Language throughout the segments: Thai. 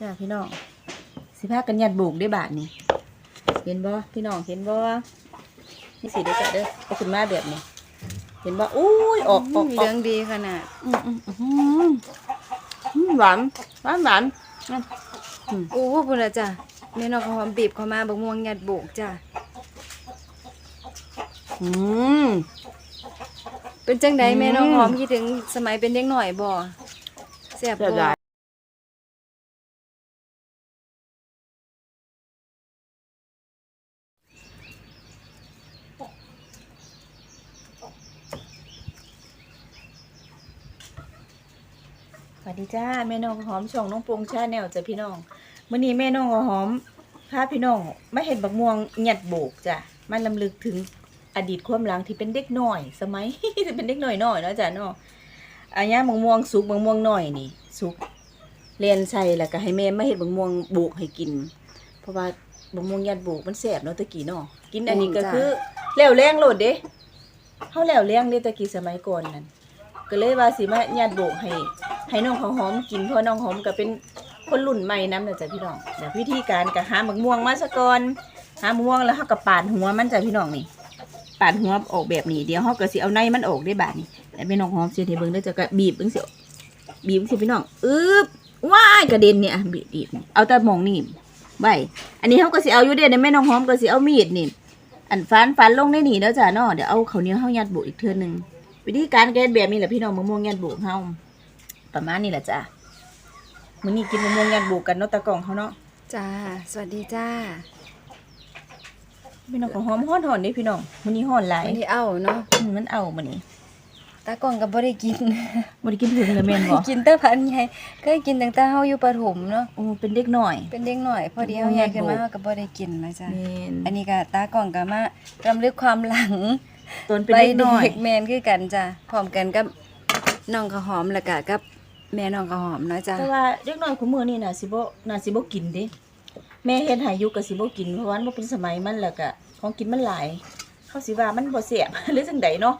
จ้าพี่น้อง สิพากันยัดบุกได้บาทนี่เห็นบ่พี่น้องเห็นบ่นี่สิได้อจ้ะเด้อเอาขึ้นมาแบบนี้เห็นบ่อุ้ยออกออกอเหลืออกงดีขนาดอืมอืมอืมอืมหวานหวานหวานนั่นอืมโอ้พุ่นละจ้ะแม่นอกหอมบีบเข้ามาบักม่วงยัดโบกจ้ะอืมเป็นจังใดอืมแม่น้องหอมคิดถึงสมัยเป็นเด็กหน่อยบ่แซ่บเสียบ่ วัสดีจ้าแม่น้องหอมช่องน้องปรุงชาแนลจ้ะพี่น้องมื้อนี้แม่น้องหอมพาพี่น้องมาเห็นบักม่วงหยัดโบกจ้ะมันลำลึกถึงอดีตความหลังที่เป็นเด็กน้อย สมัยที่เป็นเด็กน้อยๆเนาะจ้ะเนาะอันนี้บักม่วงสุกบักม่วงน้อยนี่ สุกเรียนใส่แล้วก็ให้แม่มาเฮ็ดบักม่วงโบกให้กิน เพราะว่าบักม่วงหยัดโบกมันแซ่บเนาะตะกี้เนาะกินอันนี้ก็คือแล้วแรงโลดเด้เฮาแล้วแรงเด้ตะกี้สมัยก่อนนั่นก็เลยว่าสิมาญาติโบกให้ ให้น้องข้าวหอมกินเพราะน้องหอมก็เป็นคนรุ่นใหม่นำนะจ๊ะพี่น้องเดี๋ยววิธีการก็หาหมกม่วงมาซะก่อนหาหมกม่วงแล้วเฮาก็ปาดหัวมันจ้ะพี่น้องนี่ปาดหัวออกแบบนี้เดี๋ยวเฮาก็สิเอาในมันออกได้บาดนี้แล้วแม่น้องหอมเสิให้เบิ่งเด้จะก็บีบเบิ่งเสิบีบจังสิพี่น้องอึ๊บว้ายกระเด็นเนี่ยบีบบีบเอาแต่หมองนี่ไว้อันนี้เฮาก็สิเอาอยู่เด้อเดี๋ยวแม่น้องหอมก็สิเอามีดนี่อันฟันฟันลงในนี่เด้อจ้ะเนาะเดี๋ยวเอาเขาเนียวเฮายัดโบกอีกเทื่อนึงวิธีการแก้แบบนี้แหละพี่น้องมะม่วงยัดบุเฮา ประมาณนี้แหละจ้ะมื้อนี้กินมะม่วงยัดบุกกันเนาะตะกล่องเขาเนาะจ้า สวัสดีจ้าพี่น้องของหอมฮ้อนๆนี่พี่น้องมื้อนี้ฮ้อนหลายวันนี้เอาเนาะอืมมันเอามื้อนี้ตากล้องก็บ่ได้กินบ่ได้กินถึงเลยแม่นบ่กินแต่พันใหญ่เคยกินตั้งแต่เฮาอยู่ประถมเนาะโอ้เป็นเด็กน้อย เป็นเด็กหน่อย พอดีเฮาใหญ่ขึ้นมาเฮาก็บ่ได้กินแล้วจ้ะแม่นอันนี้ก็ตากล้องก็มารำลึกความหลังตอนเป็นเด็กน้อยเด็กแมนคือกันจ้ะพร้อมกันกับน้องข้าวหอมแล้วก็กับ แม่น้องข้าวหอมเนาะจ้ะแต่ว่าเด็กน้อยของมื้อนี้น่ะสิบ่น่าสิบ่กินเด้แม่เฮ็ดให้อยู่ก็สิบ่กินเพราะว่ามันบ่เป็นสมัยมันแล้วก็ของกินมันหลายเขาสิว่ามันบ่แซ่บ หรือจังใดเนาะ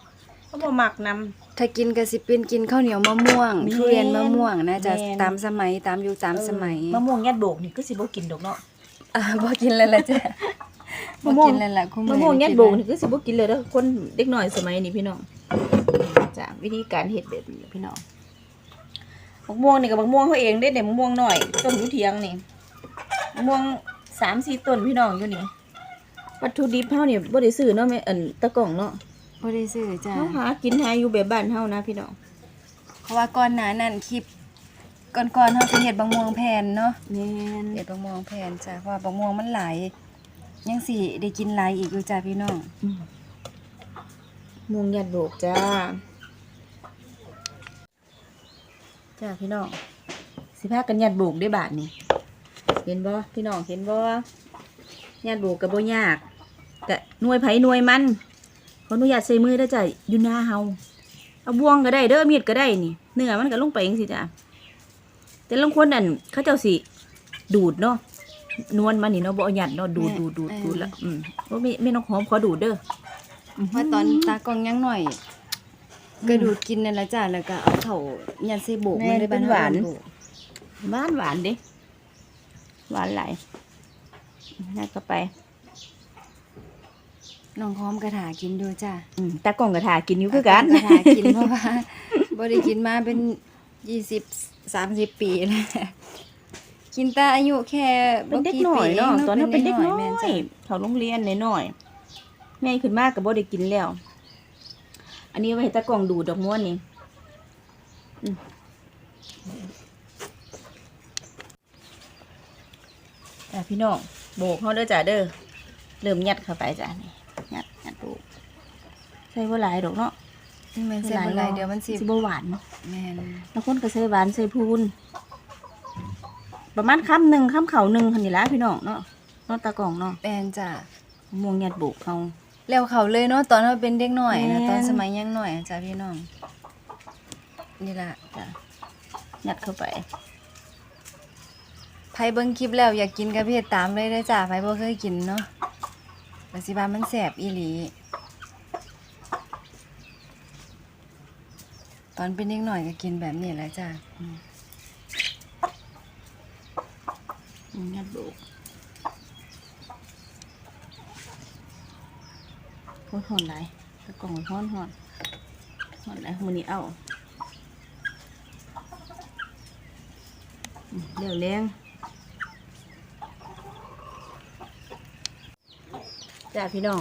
เขาบ่มักนำถ้ากินก็สิเป็นกินข้าวเหนียวมะม่วงแม่นทุเรียนมะม่วงนะจ๊ะแม่น ตามสมัยตามยุคตามสมัยมะม่วงยัดโบกนี่ก็สิบ่กินดอกเนาะ อ่าบ่กินแล้วล่ะจ้ะบ่มะม่วง กินแล้วล่ะคุณมะม่วงยัดโบกนี่คือสิบ่กินเลยเด้อคนเด็กน้อยสมัยนี้พี่น้องจ้ะวิธีการเฮ็ดแบบนี้พี่น้อง มะม่วงนี่กับมะม่วงเขาเองเด้เด็มะม่วงหน่อยต้นอยู่เทียงนี่มะม่วงสามสี่ต้นพี่น้องอยู่นี่วัตถุดิบเฮานี่บ่ได้ซื้อเนาะแม่อันตะกล่องเนาะบ่ได้ซื้อจ้ะเฮาหากินหาอยู่แบบบ้านเฮานะพี่น้องเพราะว่าก่อนหน้านั้นคลิปก่อนๆเฮาจะเฮ็ดบางม่วงแผ่นเนาะแม่นเฮ็ดบางม่วงแผ่นจ้ะเพราะว่าบางม่วงมันหลายยังสิได้กินหลายอีกอยู่จ้ะพี่น้องอืมมะม่วงยัดโบกจ้า จ้าพี่น้องสิพากันยัดโบกได้บาทนี่เห็นบ่พี่น้องเห็นบ่ญาติโบกกับบ่ยากกะหน่วยไผหน่วยมันขออนุญาตใส่มือได้อจ้ะอยู่หน้าเฮาเอาบ่วงก็ได้เด้อมีดก็ได้นี่เนื้อมันก็ลงไปจังซี่จ้ะแต่ลางคนนั่นเขาเจ้าสิดูดเนาะนวลมันนี่เนาะบ่เอาหยัดเนาะดูดดูดดูดดูดละอืมบ่มีไม่นกหอมขอดูดเด้อเพราะตอนตากล้องยังหน่อย ก็ดูดกินนั่นล่ะจ้ะแล้วก็เอาเข้ายัดใส่โบกแม่นได้เป็นบ้หวานเฮโบกหวานหวานเด้หวานหลายนั่นก็ไป น้องหอมกระถากินดูจ้ะอืมตากล้องก็ทากินอยู่คือกันกระถากินเพราะว่าบ่ได้กินมาเป็นยี่สิบสามสิบปีแล้วกินแต่อายุแค่เป็นเด็กหน่อยเนาะตอนนั้นเป็นเด็กน้อยแม่จ้ะเขาโรงเรียนน้อยๆแม่ขึ้นมากกับบ่ได้กินแล้ว อันนี้ไว้ให้ตากล้องดูดอกม้วนนี่อืมจ้ะพี่น้องโบกเขาเด้อจ้ะเด้อเริ่มยัดเข้าไปจ้ะนี่ยัดยัดโบกใส่บ่หลายดอกเนาะแม่นใส่บ่หลายเดี๋ยวมันสิสิบ่หวานแม่นบางคนก็ใส่หวานใส่พูนประมาณคำหนึ่งคำเขาหนึ่งคันนี้ละพี่น้องเนาะเนาะตากล่องเนาะแม่นจ้ะมะม่วงยัดโบกเขา แล้วเขาเลยเนาะตอนเราเป็นเด็กหน่อยนะแม่นตอนสมัยยังหน่อยอะจ้ะพี่น้อง นี่ล่ะจ้ะยัดเข้าไปไผเบิ่งคลิปแล้วอยากกินกระเพาะตามเลยเด้อจ้ะไผบ่เคยกินเนาะแต่สิว่ามันแซ่บอีหลีตอนเป็นเด็กหน่อยก็กินแบบนี้แหละจ้ะอืมอืมงัดโบก โคตรหอนไหลตะกล่องหอนหอนหอนไหลยมือนี้เอาอืมเร็วแรงจ้าพี่น้อง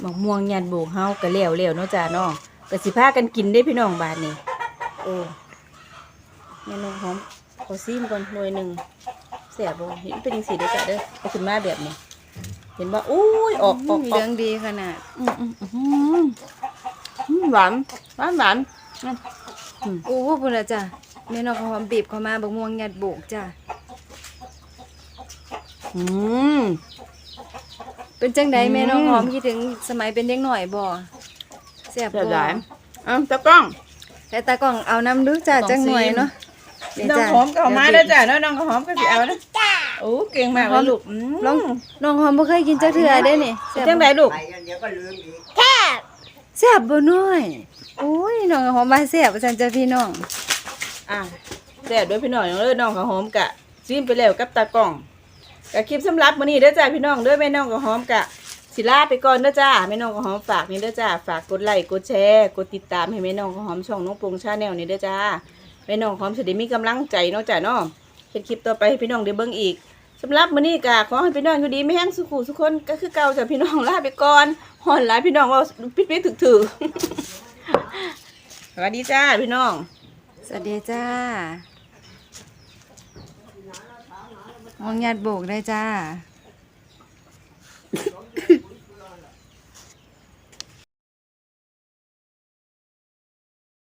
หมกม่วงยันโบกเฮาก็เล้วเล้วเนาะจ้าเนาะก็สิพากันกินได้พี่น้องบาทนี้โอ้เมนูหอมขอซีมก่อนหน่วยหนึ่งเสียบ่เห็นเป็นสีเด้อจ้าเด้อเอาขึ้นมาแบบนี้ เห็นว่าอุ้ยออกออกเหออลืกองดีขนาดอืมอืมอืมอืมหวานหวานหวานนั่นอืมโอ้พุ่นละจ้ะแม่น้องข้าวหอมบีบเข้ามาบักม่วงยัดโบกจ้ะอืมเป็นจังใดอืมแม่น้องหอมคิดถึงสมัยเป็นเด็กหน่อยบ่แซ่บเสียบ่ดายอะตะกล้องแต่ตากล้องเอาน้ำดูจ้ะต้องจังหน่อยซิมเนาะนี่น้องจ้ะหอมก็เอามาเด้อจ้ะเนาะน้องหอมก็สิเอานะ โอ้เก่งมากเลยลูกอืมลองน้องหอมบ่เคยกินจักเทื่อเด้นี่แซ่บจังไดลูก ไปกันเดี๋ยวก็ลืมอีกแซ่บบ่น้อยโอ้ยน้องหอมมาแซ่บว่าซั่นจ้ะพี่น้อง อะแซ่บด้วยพี่น้องเด้อน้องข้าวหอมกะซิมไปแล้วกับตากล้องกะคลิปสำหรับมื้อนี้เด้อจ้ะพี่น้องเด้อแม่น้องข้าวหอมกะสิลาไปก่อนเด้อจ้าแม่น้องข้าวหอมฝากนี่เด้อจ้าฝากกดไลค์กดแชร์กดติดตามให้แม่น้องข้าวหอมช่องน้องปรุงชาแนลนี่เด้อจ้าแม่น้องข้าวหอมสิได้มีกำลังใจเนาะจ้ะเนาะเฮ็ดคลิปต่อไปให้พี่น้องได้เบิ่งอีก สำหรับมื้อนี้กะขอให้พี่น้องอยู่ดีไม่แห้งสุขุสุขคนก็คือเก่าจากพี่น้องลาไปก่อนหอนหลายพี่น้องว่าปิดๆถึกถือสวัสดีจ้าพี่น้อง สวัสดีจ้ามองยัดโบกได้จ้า